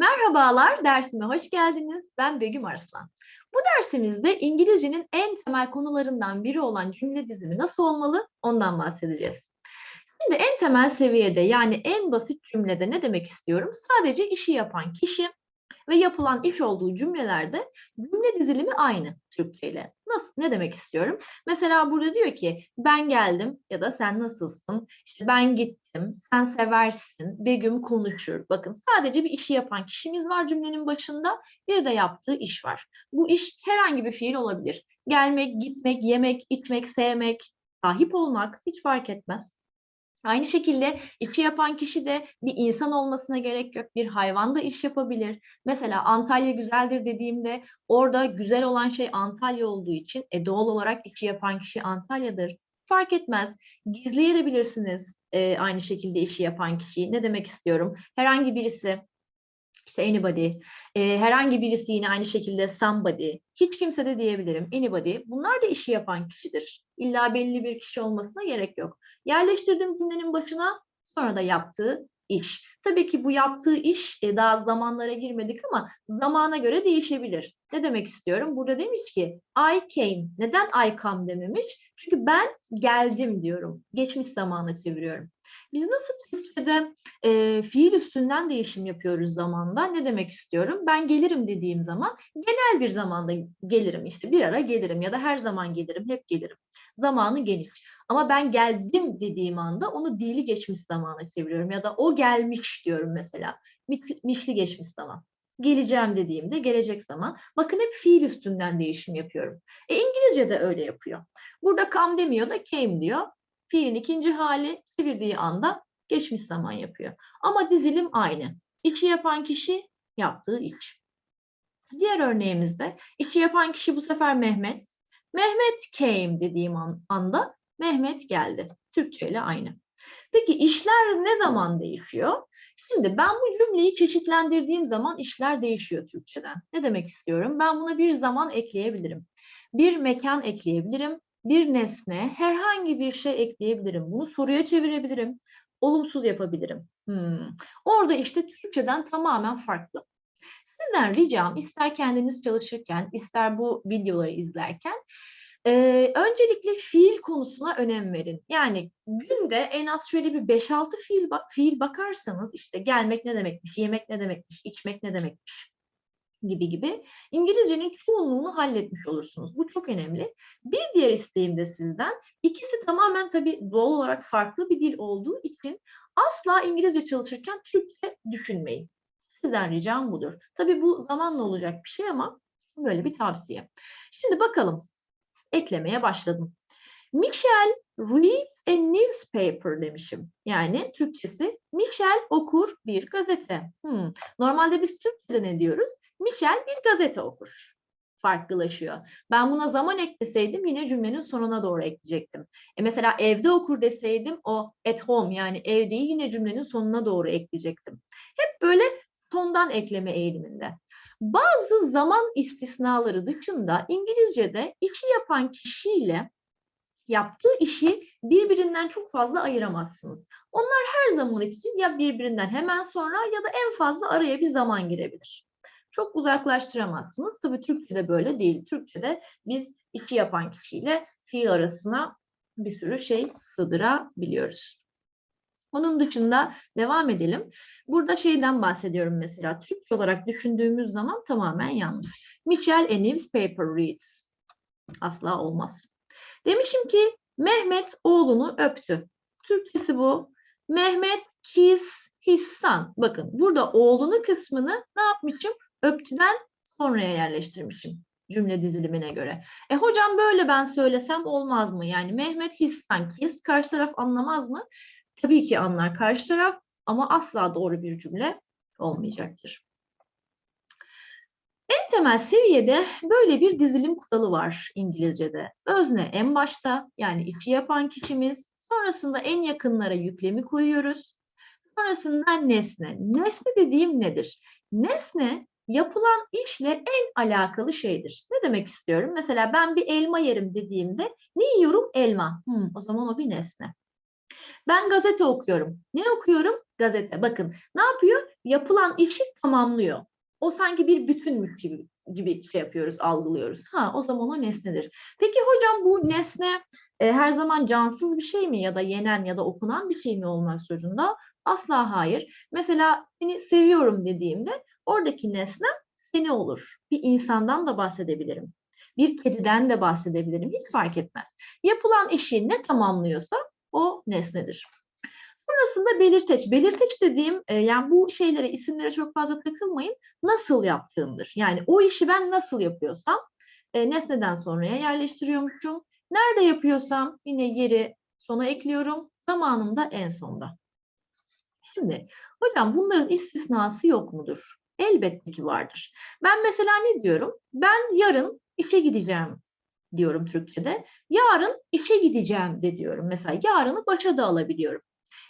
Merhabalar, dersime hoş geldiniz. Ben Begüm Arslan. Bu dersimizde İngilizcenin en temel konularından biri olan cümle dizimi nasıl olmalı ondan bahsedeceğiz. Şimdi en temel seviyede yani en basit cümlede ne demek istiyorum? Sadece işi yapan kişi ve yapılan iş olduğu cümlelerde cümle dizilimi aynı Türkçe ile. Nasıl? Ne demek istiyorum? Mesela burada diyor ki ben geldim ya da sen nasılsın? İşte ben gittim, sen seversin, Begüm konuşur. Bakın sadece bir işi yapan kişimiz var cümlenin başında. Bir de yaptığı iş var. Bu iş herhangi bir fiil olabilir. Gelmek, gitmek, yemek, içmek, sevmek, sahip olmak hiç fark etmez. Aynı şekilde işi yapan kişi de bir insan olmasına gerek yok. Bir hayvan da iş yapabilir. Mesela Antalya güzeldir dediğimde orada güzel olan şey Antalya olduğu için e, doğal olarak işi yapan kişi Antalya'dır. Fark etmez. Gizleyebilirsiniz e, aynı şekilde işi yapan kişiyi. Ne demek istiyorum? Herhangi birisi işte anybody, e, herhangi birisi yine aynı şekilde somebody, hiç kimse de diyebilirim anybody. Bunlar da işi yapan kişidir. İlla belli bir kişi olmasına gerek yok. Yerleştirdiğim cümlenin başına sonra da yaptığı iş. Tabii ki bu yaptığı iş e, daha zamanlara girmedik ama zamana göre değişebilir. Ne demek istiyorum? Burada demiş ki I came. Neden I come dememiş? Çünkü ben geldim diyorum. Geçmiş zamana çeviriyorum. Biz nasıl Türkçe'de e, fiil üstünden değişim yapıyoruz zamanda? Ne demek istiyorum? Ben gelirim dediğim zaman genel bir zamanda gelirim işte bir ara gelirim ya da her zaman gelirim, hep gelirim. Zamanı geniş. Ama ben geldim dediğim anda onu dili geçmiş zamana çeviriyorum ya da o gelmiş diyorum mesela. Mişli geçmiş zaman. Geleceğim dediğimde gelecek zaman. Bakın hep fiil üstünden değişim yapıyorum. E İngilizce de öyle yapıyor. Burada come demiyor da came diyor. Fiilin ikinci hali çevirdiği anda geçmiş zaman yapıyor. Ama dizilim aynı. İşi yapan kişi yaptığı iş. Diğer örneğimizde işi yapan kişi bu sefer Mehmet. Mehmet came dediğim anda Mehmet geldi. Türkçe ile aynı. Peki işler ne zaman değişiyor? Şimdi ben bu cümleyi çeşitlendirdiğim zaman işler değişiyor Türkçeden. Ne demek istiyorum? Ben buna bir zaman ekleyebilirim. Bir mekan ekleyebilirim. Bir nesne, herhangi bir şey ekleyebilirim. Bunu soruya çevirebilirim. Olumsuz yapabilirim. Hmm. Orada işte Türkçeden tamamen farklı. Sizden ricam ister kendiniz çalışırken, ister bu videoları izlerken ee, öncelikle fiil konusuna önem verin. Yani günde en az şöyle bir 5-6 fiil, fiil bakarsanız işte gelmek ne demekmiş, yemek ne demekmiş, içmek ne demekmiş gibi gibi İngilizcenin çoğunluğunu halletmiş olursunuz. Bu çok önemli. Bir diğer isteğim de sizden ikisi tamamen tabii doğal olarak farklı bir dil olduğu için asla İngilizce çalışırken Türkçe düşünmeyin. Sizden ricam budur. Tabii bu zamanla olacak bir şey ama böyle bir tavsiye. Şimdi bakalım eklemeye başladım. Michel reads a newspaper demişim. Yani Türkçesi Michel okur bir gazete. Hmm. Normalde biz Türkçe'de ne diyoruz? Michel bir gazete okur. Farklılaşıyor. Ben buna zaman ekleseydim yine cümlenin sonuna doğru ekleyecektim. E mesela evde okur deseydim o at home yani evdeyi yine cümlenin sonuna doğru ekleyecektim. Hep böyle sondan ekleme eğiliminde. Bazı zaman istisnaları dışında İngilizce'de işi yapan kişiyle yaptığı işi birbirinden çok fazla ayıramazsınız. Onlar her zaman için ya birbirinden hemen sonra ya da en fazla araya bir zaman girebilir. Çok uzaklaştıramazsınız. Tabii Türkçe'de böyle değil. Türkçe'de biz işi yapan kişiyle fiil arasına bir sürü şey sığdırabiliyoruz. Onun dışında devam edelim. Burada şeyden bahsediyorum mesela. Türkçe olarak düşündüğümüz zaman tamamen yanlış. Michel a newspaper reads. Asla olmaz. Demişim ki Mehmet oğlunu öptü. Türkçesi bu. Mehmet kiss his son. Bakın burada oğlunu kısmını ne yapmışım? Öptüden sonraya yerleştirmişim cümle dizilimine göre. E hocam böyle ben söylesem olmaz mı? Yani Mehmet his son kiss karşı taraf anlamaz mı? Tabii ki anlar karşı taraf ama asla doğru bir cümle olmayacaktır. En temel seviyede böyle bir dizilim kuralı var İngilizce'de. Özne en başta yani içi yapan kişimiz, sonrasında en yakınlara yüklemi koyuyoruz. Sonrasında nesne. Nesne dediğim nedir? Nesne yapılan işle en alakalı şeydir. Ne demek istiyorum? Mesela ben bir elma yerim dediğimde ne yiyorum? Elma. Hmm, o zaman o bir nesne. Ben gazete okuyorum. Ne okuyorum? Gazete. Bakın ne yapıyor? yapılan işi tamamlıyor. O sanki bir bütünmüş gibi, gibi şey yapıyoruz, algılıyoruz. Ha, o zaman o nesnedir. Peki hocam bu nesne e, her zaman cansız bir şey mi ya da yenen ya da okunan bir şey mi olmak zorunda? Asla hayır. Mesela seni seviyorum dediğimde oradaki nesnem seni olur. Bir insandan da bahsedebilirim. Bir kediden de bahsedebilirim. Hiç fark etmez. Yapılan işi ne tamamlıyorsa o nesnedir. Sonrasında belirteç. Belirteç dediğim e, yani bu şeylere, isimlere çok fazla takılmayın. Nasıl yaptığımdır. Yani o işi ben nasıl yapıyorsam e, nesneden sonraya yerleştiriyormuşum. Nerede yapıyorsam yine yeri sona ekliyorum. Zamanında en sonda. Şimdi hocam bunların istisnası yok mudur? Elbette ki vardır. Ben mesela ne diyorum? Ben yarın işe gideceğim diyorum Türkçe'de. Yarın işe gideceğim de diyorum. Mesela yarını başa da alabiliyorum.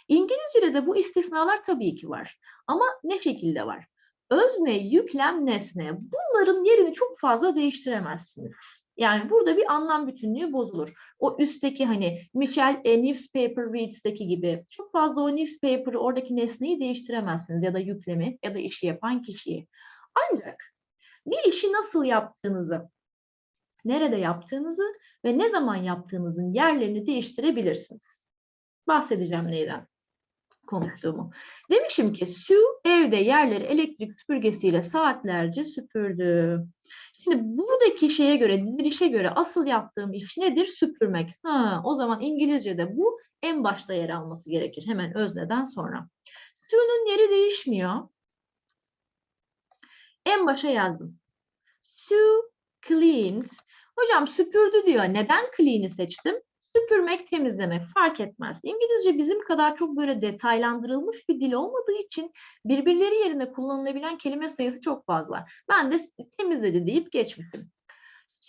İngilizce'de de bu istisnalar tabii ki var. Ama ne şekilde var? Özne, yüklem, nesne. Bunların yerini çok fazla değiştiremezsiniz. Yani burada bir anlam bütünlüğü bozulur. O üstteki hani Michel e, Newspaper Reads'teki gibi çok fazla o newspaper'ı oradaki nesneyi değiştiremezsiniz ya da yüklemi ya da işi yapan kişiyi. Ancak bir işi nasıl yaptığınızı, nerede yaptığınızı ve ne zaman yaptığınızın yerlerini değiştirebilirsiniz. Bahsedeceğim neyden konuştuğumu. Demişim ki Sue evde yerleri elektrik süpürgesiyle saatlerce süpürdü. Şimdi buradaki şeye göre, dizilişe göre asıl yaptığım iş nedir? Süpürmek. Ha, o zaman İngilizce'de bu en başta yer alması gerekir. Hemen özneden sonra. Sue'nun yeri değişmiyor. En başa yazdım. Sue cleans. Hocam süpürdü diyor. Neden clean'i seçtim? Süpürmek, temizlemek fark etmez. İngilizce bizim kadar çok böyle detaylandırılmış bir dil olmadığı için birbirleri yerine kullanılabilen kelime sayısı çok fazla. Ben de temizledi deyip geçmişim.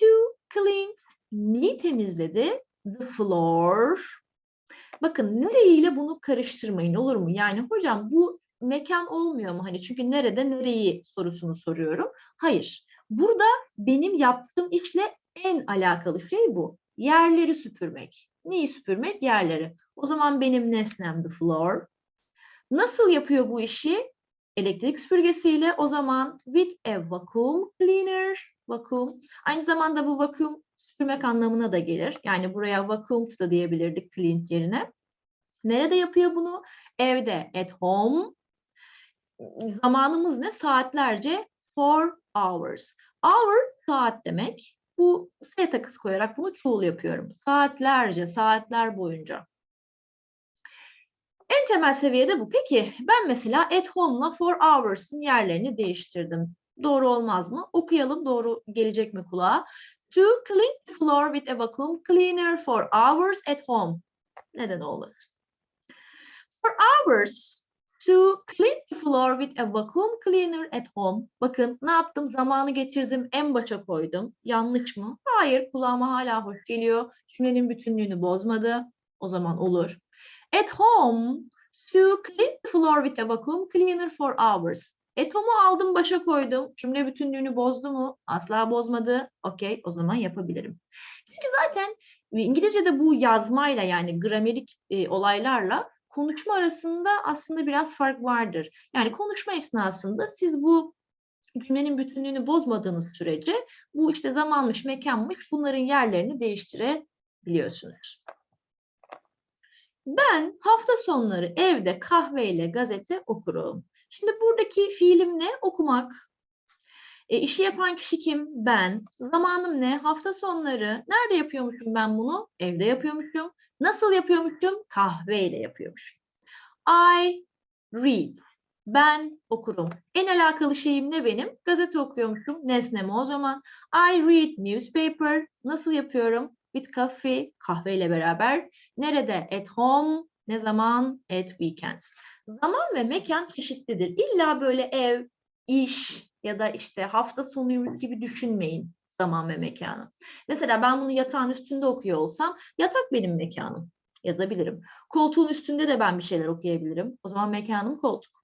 To clean, neyi temizledi? The floor. Bakın nereyiyle bunu karıştırmayın olur mu? Yani hocam bu mekan olmuyor mu? Hani çünkü nerede nereyi sorusunu soruyorum. Hayır. Burada benim yaptığım işle en alakalı şey bu yerleri süpürmek. Neyi süpürmek? Yerleri. O zaman benim nesnem the floor. Nasıl yapıyor bu işi? Elektrik süpürgesiyle o zaman with a vacuum cleaner. Vacuum. Aynı zamanda bu vacuum süpürmek anlamına da gelir. Yani buraya vacuum da diyebilirdik clean yerine. Nerede yapıyor bunu? Evde, at home. Zamanımız ne? Saatlerce. Four hours. Hour saat demek. Bu S takısı koyarak bunu çoğul yapıyorum. Saatlerce, saatler boyunca. En temel seviyede bu. Peki ben mesela at home'la for hours'ın yerlerini değiştirdim. Doğru olmaz mı? Okuyalım doğru gelecek mi kulağa? To clean the floor with a vacuum cleaner for hours at home. Neden olmasın? For hours To clean the floor with a vacuum cleaner at home. Bakın ne yaptım? Zamanı getirdim, en başa koydum. Yanlış mı? Hayır, kulağıma hala hoş geliyor. Cümlenin bütünlüğünü bozmadı. O zaman olur. At home, to clean the floor with a vacuum cleaner for hours. At home'u aldım, başa koydum. Cümle bütünlüğünü bozdu mu? Asla bozmadı. Okey, o zaman yapabilirim. Çünkü zaten İngilizce'de bu yazmayla yani gramerik e, olaylarla konuşma arasında aslında biraz fark vardır. Yani konuşma esnasında siz bu cümlenin bütünlüğünü bozmadığınız sürece bu işte zamanmış, mekanmış bunların yerlerini değiştirebiliyorsunuz. Ben hafta sonları evde kahveyle gazete okurum. Şimdi buradaki fiilim ne? Okumak. E, işi yapan kişi kim? Ben. Zamanım ne? Hafta sonları. Nerede yapıyormuşum ben bunu? Evde yapıyormuşum. Nasıl yapıyormuşum? Kahveyle yapıyormuşum. I read. Ben okurum. En alakalı şeyim ne benim? Gazete okuyormuşum. Nesnem o zaman. I read newspaper. Nasıl yapıyorum? With coffee. Kahveyle beraber. Nerede? At home. Ne zaman? At weekends. Zaman ve mekan çeşitlidir. İlla böyle ev, iş ya da işte hafta sonuymuş gibi düşünmeyin zaman ve mekanı. Mesela ben bunu yatağın üstünde okuyor olsam yatak benim mekanım yazabilirim. Koltuğun üstünde de ben bir şeyler okuyabilirim. O zaman mekanım koltuk.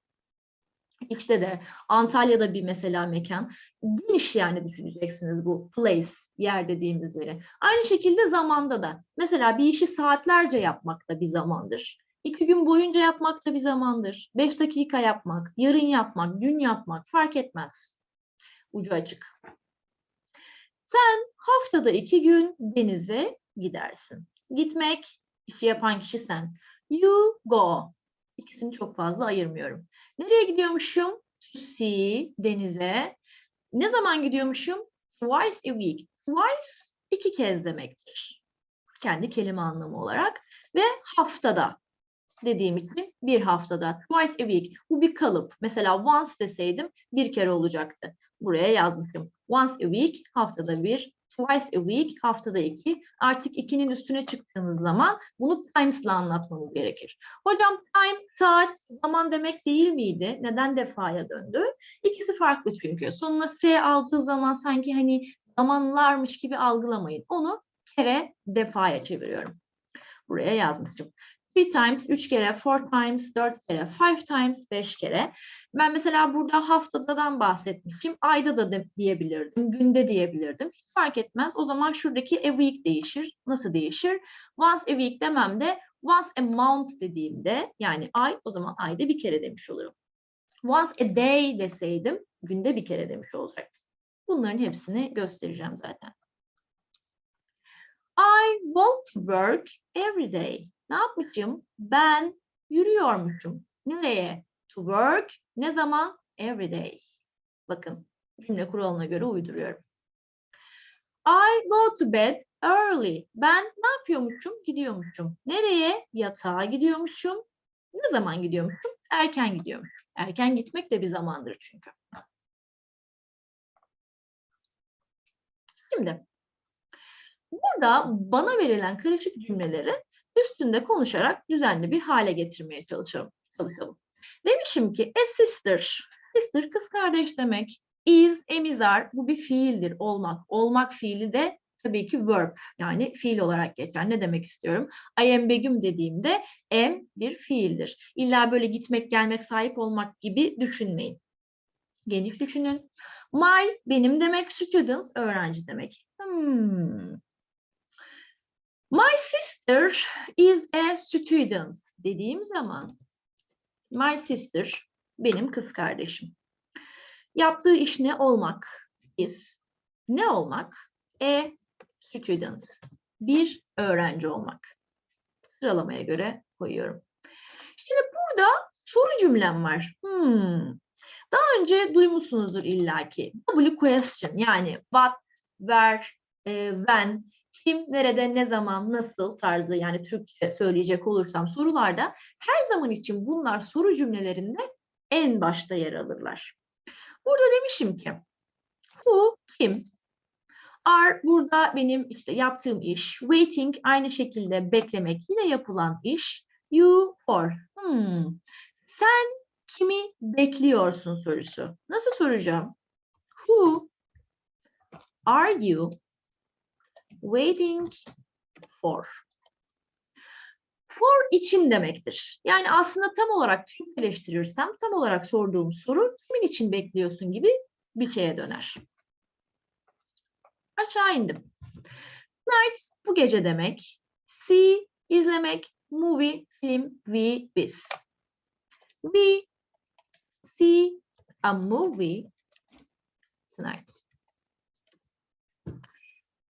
İçte de Antalya'da bir mesela mekan. Geniş yani düşüneceksiniz bu place, yer dediğimiz yeri. Aynı şekilde zamanda da. Mesela bir işi saatlerce yapmak da bir zamandır. İki gün boyunca yapmak da bir zamandır. Beş dakika yapmak, yarın yapmak, dün yapmak fark etmez. Ucu açık. Sen haftada iki gün denize gidersin. Gitmek, işi yapan kişi sen. You go. İkisini çok fazla ayırmıyorum. Nereye gidiyormuşum? To see, denize. Ne zaman gidiyormuşum? Twice a week. Twice iki kez demektir. Kendi kelime anlamı olarak. Ve haftada dediğim için bir haftada. Twice a week. Bu bir kalıp. Mesela once deseydim bir kere olacaktı. Buraya yazmışım. Once a week haftada bir. Twice a week haftada iki. Artık ikinin üstüne çıktığınız zaman bunu times'la anlatmanız gerekir. Hocam time, saat, zaman demek değil miydi? Neden defaya döndü? İkisi farklı çünkü. Sonuna S aldığı zaman sanki hani zamanlarmış gibi algılamayın. Onu kere defaya çeviriyorum. Buraya yazmışım. Three times, üç kere, four times, dört kere, five times, beş kere. Ben mesela burada haftadan bahsetmişim. Ayda da diyebilirdim, günde diyebilirdim. Hiç fark etmez. O zaman şuradaki a week değişir. Nasıl değişir? Once a week demem de once a month dediğimde yani ay o zaman ayda bir kere demiş olurum. Once a day deseydim günde bir kere demiş olacaktım. Bunların hepsini göstereceğim zaten. I to work every day. Ne yapmışım? Ben yürüyormuşum. Nereye? To work. Ne zaman? Every day. Bakın cümle kuralına göre uyduruyorum. I go to bed early. Ben ne yapıyormuşum? Gidiyormuşum. Nereye? Yatağa gidiyormuşum. Ne zaman gidiyormuşum? Erken gidiyormuşum. Erken gitmek de bir zamandır çünkü. Şimdi burada bana verilen karışık cümleleri üstünde konuşarak düzenli bir hale getirmeye çalışalım. çalışalım. Demişim ki a sister, sister kız kardeş demek. Is, emizar bu bir fiildir olmak. Olmak fiili de tabii ki verb yani fiil olarak geçer. Ne demek istiyorum? I am Begüm dediğimde am bir fiildir. İlla böyle gitmek, gelmek, sahip olmak gibi düşünmeyin. Geniş düşünün. My benim demek, student öğrenci demek. Hmm. My sister is a student dediğim zaman my sister benim kız kardeşim. Yaptığı iş ne olmak is ne olmak? A student bir öğrenci olmak. Sıralamaya göre koyuyorum. Şimdi burada soru cümlem var. Hmm. Daha önce duymuşsunuzdur illaki. W question yani what, where, e, when, kim, nerede, ne zaman, nasıl tarzı yani Türkçe söyleyecek olursam sorularda her zaman için bunlar soru cümlelerinde en başta yer alırlar. Burada demişim ki who, kim, are burada benim işte yaptığım iş, waiting aynı şekilde beklemek yine yapılan iş, you for. Hmm. Sen kimi bekliyorsun sorusu. Nasıl soracağım? Who are you waiting for. For için demektir. Yani aslında tam olarak Türkçeleştirirsem tam olarak sorduğum soru kimin için bekliyorsun gibi bir şeye döner. Aşağı indim. Night bu gece demek. See izlemek, movie, film, we, biz. We see a movie tonight.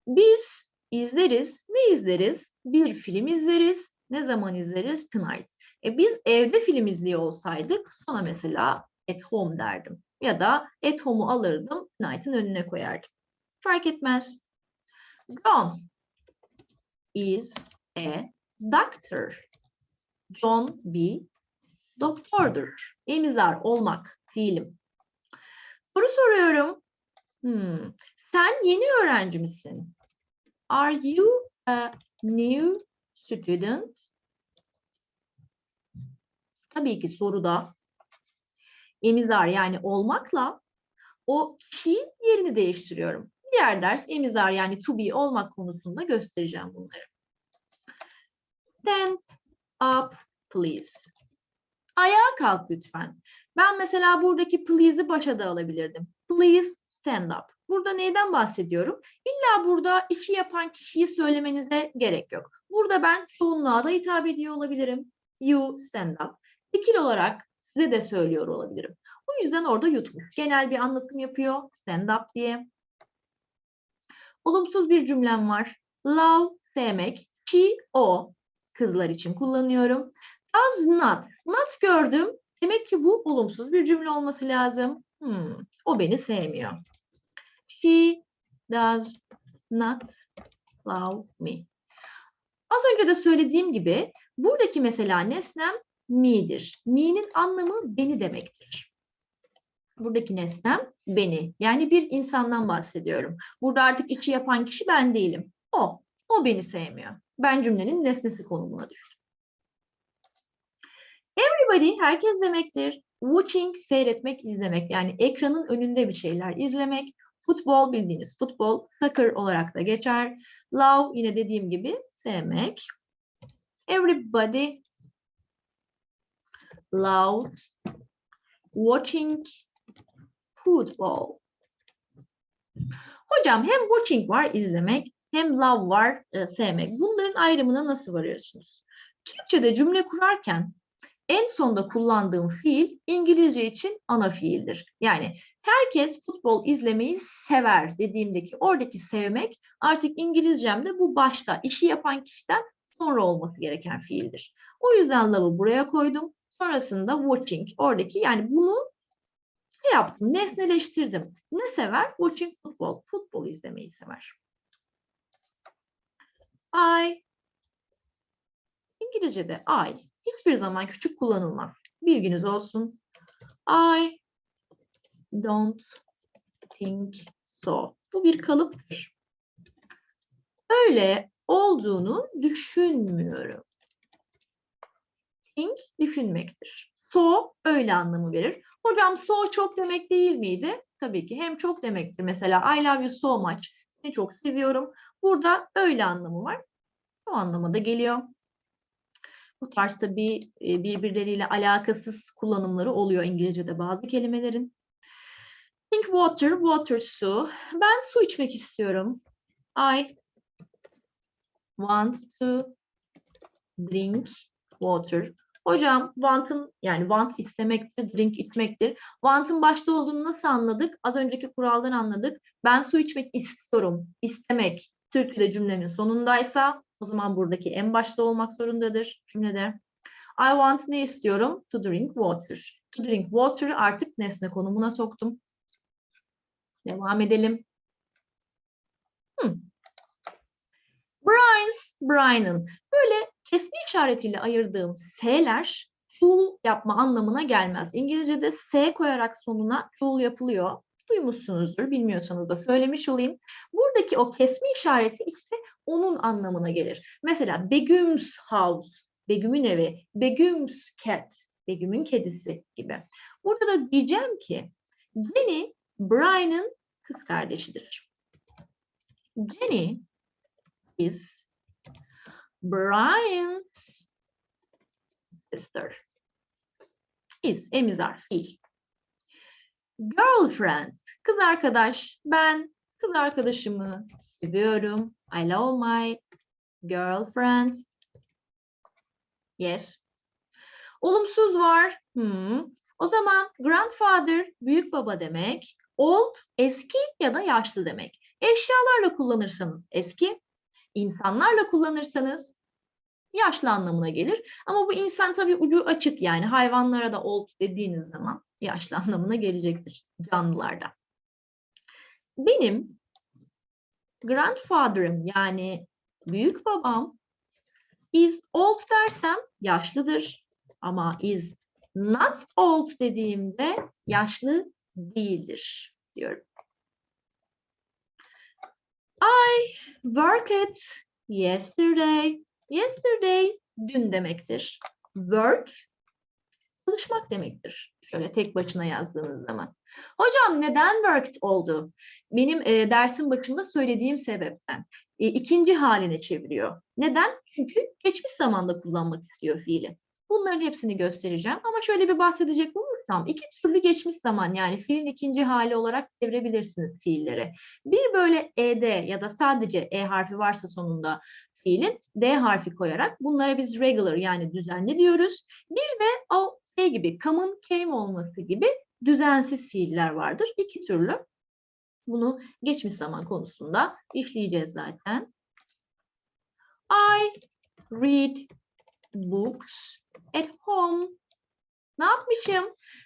Biz izleriz. Ne izleriz? Bir film izleriz. Ne zaman izleriz? Tonight. E biz evde film izliyor olsaydık sonra mesela at home derdim. Ya da at home'u alırdım, tonight'ın önüne koyardım. Fark etmez. John is a doctor. John bir doktordur. İmizar olmak fiilim. Soru soruyorum. Hmm. Sen yeni öğrenci misin? Are you a new student? Tabii ki soruda emizar yani olmakla o kişinin yerini değiştiriyorum. Diğer ders emizar yani to be olmak konusunda göstereceğim bunları. Stand up please. Ayağa kalk lütfen. Ben mesela buradaki please'i başa da alabilirdim. Please stand up. Burada neyden bahsediyorum? İlla burada işi yapan kişiyi söylemenize gerek yok. Burada ben çoğunluğa da hitap ediyor olabilirim. you stand up. Tekil olarak size de söylüyor olabilirim. O yüzden orada yutmuş. Genel bir anlatım yapıyor. Stand up diye. Olumsuz bir cümlem var. Love, sevmek. She, o. Kızlar için kullanıyorum. Does not. Not gördüm. Demek ki bu olumsuz bir cümle olması lazım. Hmm, o beni sevmiyor. She does not love me. Az önce de söylediğim gibi buradaki mesela nesnem me'dir. Me'nin anlamı beni demektir. Buradaki nesnem beni. Yani bir insandan bahsediyorum. Burada artık işi yapan kişi ben değilim. O. O beni sevmiyor. Ben cümlenin nesnesi konumuna düştüm. Everybody herkes demektir. Watching seyretmek, izlemek. Yani ekranın önünde bir şeyler izlemek. Futbol bildiğiniz futbol, soccer olarak da geçer. Love yine dediğim gibi sevmek. Everybody loves watching football. Hocam hem watching var izlemek hem love var e, sevmek. Bunların ayrımına nasıl varıyorsunuz? Türkçe'de cümle kurarken en sonda kullandığım fiil İngilizce için ana fiildir. Yani herkes futbol izlemeyi sever dediğimdeki oradaki sevmek artık İngilizcemde bu başta işi yapan kişiden sonra olması gereken fiildir. O yüzden love'ı buraya koydum. Sonrasında watching oradaki yani bunu şey yaptım, nesneleştirdim. Ne sever? Watching futbol. Futbol izlemeyi sever. I İngilizce'de I hiçbir zaman küçük kullanılmaz. Bilginiz olsun. I don't think so. Bu bir kalıptır. Öyle olduğunu düşünmüyorum. Think düşünmektir. So öyle anlamı verir. Hocam so çok demek değil miydi? Tabii ki hem çok demektir. Mesela I love you so much. Seni çok seviyorum. Burada öyle anlamı var. O anlamada geliyor. Bu tarz tabii e, birbirleriyle alakasız kullanımları oluyor İngilizce'de bazı kelimelerin. Drink water, water su. Ben su içmek istiyorum. I want to drink water. Hocam want'ın yani want istemektir, drink içmektir. Want'ın başta olduğunu nasıl anladık? Az önceki kuraldan anladık. Ben su içmek istiyorum. İstemek Türkçe'de cümlemin sonundaysa o zaman buradaki en başta olmak zorundadır cümlede. I want ne istiyorum? To drink water. To drink water artık nesne konumuna soktum. Devam edelim. Hmm. Brian's, Brian'ın. Böyle kesme işaretiyle ayırdığım S'ler tool yapma anlamına gelmez. İngilizce'de S koyarak sonuna tool yapılıyor. Duymuşsunuzdur, bilmiyorsanız da söylemiş olayım. Buradaki o kesme işareti işte onun anlamına gelir. Mesela Begüm's house, Begüm'ün evi, Begüm's cat, Begüm'ün kedisi gibi. Burada da diyeceğim ki Jenny Brian'ın kız kardeşidir. Jenny is Brian's sister. Is emizar fiil. Girlfriend, kız arkadaş. Ben kız arkadaşımı seviyorum. I love my girlfriend. Yes. Olumsuz var. Hmm. O zaman grandfather büyük baba demek. Old eski ya da yaşlı demek. Eşyalarla kullanırsanız eski, insanlarla kullanırsanız yaşlı anlamına gelir. Ama bu insan tabii ucu açık yani hayvanlara da old dediğiniz zaman yaşlı anlamına gelecektir canlılarda. Benim grandfather'ım yani büyük babam is old dersem yaşlıdır ama is not old dediğimde yaşlı değildir diyorum. I worked yesterday. Yesterday dün demektir. Work çalışmak demektir. Şöyle tek başına yazdığınız zaman. Hocam neden worked oldu? Benim e, dersin başında söylediğim sebepten. E, ikinci haline çeviriyor. Neden? Çünkü geçmiş zamanda kullanmak istiyor fiili. Bunların hepsini göstereceğim ama şöyle bir bahsedecek olursam iki türlü geçmiş zaman yani fiilin ikinci hali olarak çevirebilirsiniz fiilleri. Bir böyle ed ya da sadece e harfi varsa sonunda fiilin D harfi koyarak bunlara biz regular yani düzenli diyoruz. Bir de o şey gibi common came olması gibi düzensiz fiiller vardır. İki türlü. Bunu geçmiş zaman konusunda işleyeceğiz zaten. I read books at home. Ne yapmışım?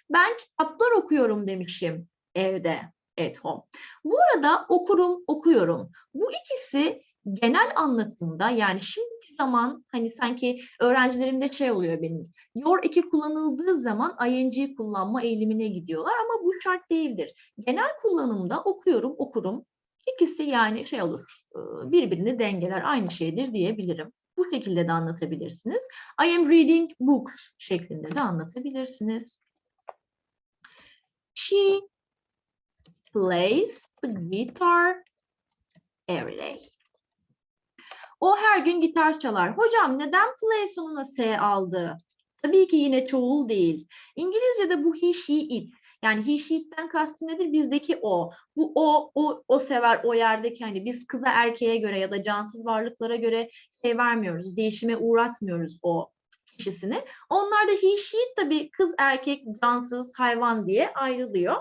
Ben kitaplar okuyorum demişim evde at home. Bu arada okurum, okuyorum. Bu ikisi genel anlatımda yani şimdiki zaman hani sanki öğrencilerimde şey oluyor benim. Your iki kullanıldığı zaman ing kullanma eğilimine gidiyorlar ama bu şart değildir. Genel kullanımda okuyorum, okurum. İkisi yani şey olur, birbirini dengeler aynı şeydir diyebilirim. Bu şekilde de anlatabilirsiniz. I am reading books şeklinde de anlatabilirsiniz. She plays the guitar every day. O her gün gitar çalar. Hocam neden play sonuna S aldı? Tabii ki yine çoğul değil. İngilizce'de bu he, she, it. Yani he, she'ten kastım nedir? Bizdeki o. Bu o, o, o sever o yerdeki hani biz kıza erkeğe göre ya da cansız varlıklara göre şey vermiyoruz. Değişime uğratmıyoruz o kişisini. Onlarda he, she tabii kız, erkek, cansız, hayvan diye ayrılıyor.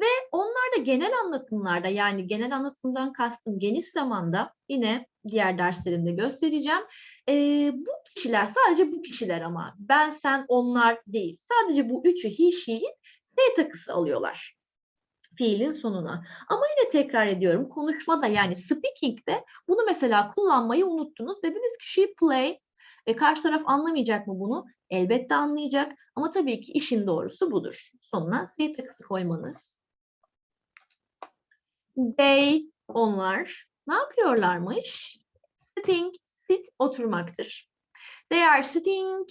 Ve onlar da genel anlatımlarda yani genel anlatımdan kastım geniş zamanda yine diğer derslerimde göstereceğim. Ee, bu kişiler sadece bu kişiler ama ben, sen, onlar değil. Sadece bu üçü he, she'yi S takısı alıyorlar fiilin sonuna. Ama yine tekrar ediyorum konuşmada yani speaking'de bunu mesela kullanmayı unuttunuz. Dediniz ki she play e, karşı taraf anlamayacak mı bunu? Elbette anlayacak ama tabii ki işin doğrusu budur. Sonuna S takısı koymanız. They, onlar ne yapıyorlarmış? Sitting, sit oturmaktır. They are sitting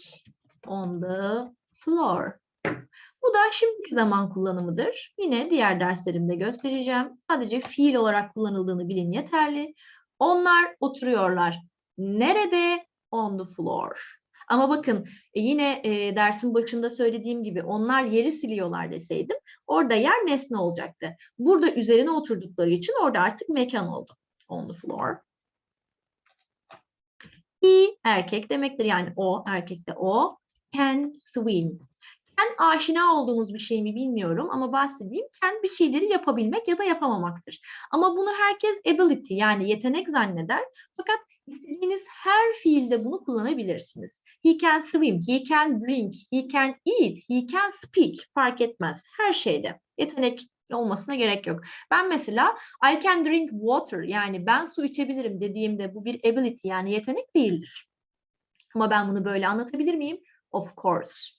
on the floor. Bu da şimdiki zaman kullanımıdır. Yine diğer derslerimde göstereceğim. Sadece fiil olarak kullanıldığını bilin yeterli. Onlar oturuyorlar. Nerede? On the floor. Ama bakın e, yine e, dersin başında söylediğim gibi onlar yeri siliyorlar deseydim orada yer nesne olacaktı. Burada üzerine oturdukları için orada artık mekan oldu. On the floor. He erkek demektir yani o erkekte o can swim. Can aşina olduğumuz bir şey mi bilmiyorum ama bahsedeyim. Can bir şeyleri yapabilmek ya da yapamamaktır. Ama bunu herkes ability yani yetenek zanneder. Fakat istediğiniz her fiilde bunu kullanabilirsiniz. He can swim, he can drink, he can eat, he can speak. Fark etmez. Her şeyde. Yetenek olmasına gerek yok. Ben mesela I can drink water yani ben su içebilirim dediğimde bu bir ability yani yetenek değildir. Ama ben bunu böyle anlatabilir miyim? Of course.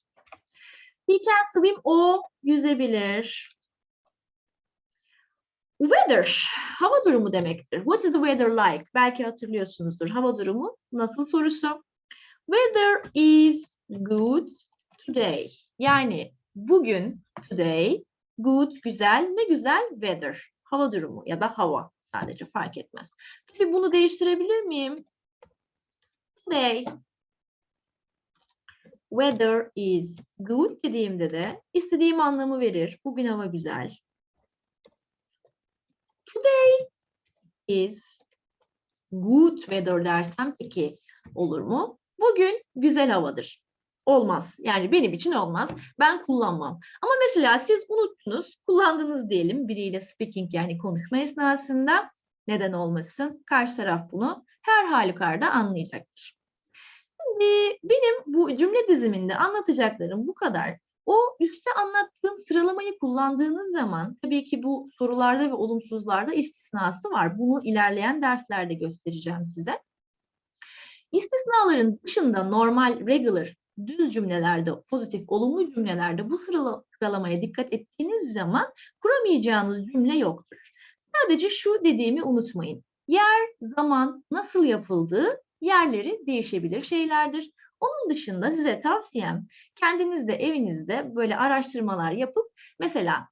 He can swim, o yüzebilir. Weather, hava durumu demektir. What is the weather like? Belki hatırlıyorsunuzdur. Hava durumu nasıl sorusu. Weather is good today. Yani bugün, today, good, güzel. Ne güzel? Weather, hava durumu ya da hava. Sadece fark etmez. Tabii bunu değiştirebilir miyim? Today, weather is good dediğimde de istediğim anlamı verir. Bugün hava güzel. Today is good weather dersem peki olur mu? Bugün güzel havadır. Olmaz. Yani benim için olmaz. Ben kullanmam. Ama mesela siz unuttunuz, kullandınız diyelim biriyle speaking yani konuşma esnasında. Neden olmasın? Karşı taraf bunu her halükarda anlayacaktır. Şimdi benim bu cümle diziminde anlatacaklarım bu kadar. O üstte anlattığım sıralamayı kullandığınız zaman tabii ki bu sorularda ve olumsuzlarda istisnası var. Bunu ilerleyen derslerde göstereceğim size. İstisnaların dışında normal, regular, düz cümlelerde, pozitif, olumlu cümlelerde bu sıralamaya dikkat ettiğiniz zaman kuramayacağınız cümle yoktur. Sadece şu dediğimi unutmayın. Yer, zaman, nasıl yapıldığı yerleri değişebilir şeylerdir. Onun dışında size tavsiyem kendinizde evinizde böyle araştırmalar yapıp mesela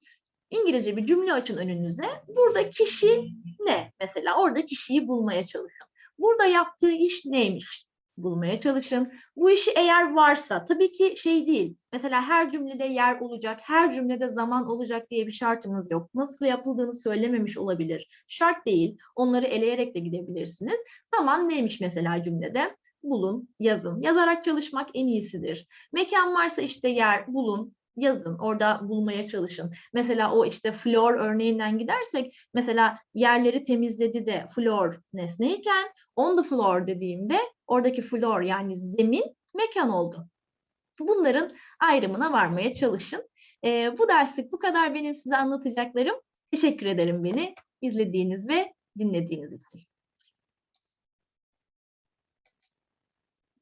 İngilizce bir cümle açın önünüze. Burada kişi ne? Mesela orada kişiyi bulmaya çalışın. Burada yaptığı iş neymiş? Bulmaya çalışın. Bu işi eğer varsa tabii ki şey değil. Mesela her cümlede yer olacak, her cümlede zaman olacak diye bir şartımız yok. Nasıl yapıldığını söylememiş olabilir. Şart değil. Onları eleyerek de gidebilirsiniz. Zaman neymiş mesela cümlede? Bulun, yazın. Yazarak çalışmak en iyisidir. Mekan varsa işte yer, bulun, yazın. Orada bulmaya çalışın. Mesela o işte floor örneğinden gidersek mesela yerleri temizledi de floor nesneyken on the floor dediğimde oradaki floor yani zemin mekan oldu. Bunların ayrımına varmaya çalışın. Ee, bu derslik bu kadar benim size anlatacaklarım. Teşekkür ederim beni izlediğiniz ve dinlediğiniz için.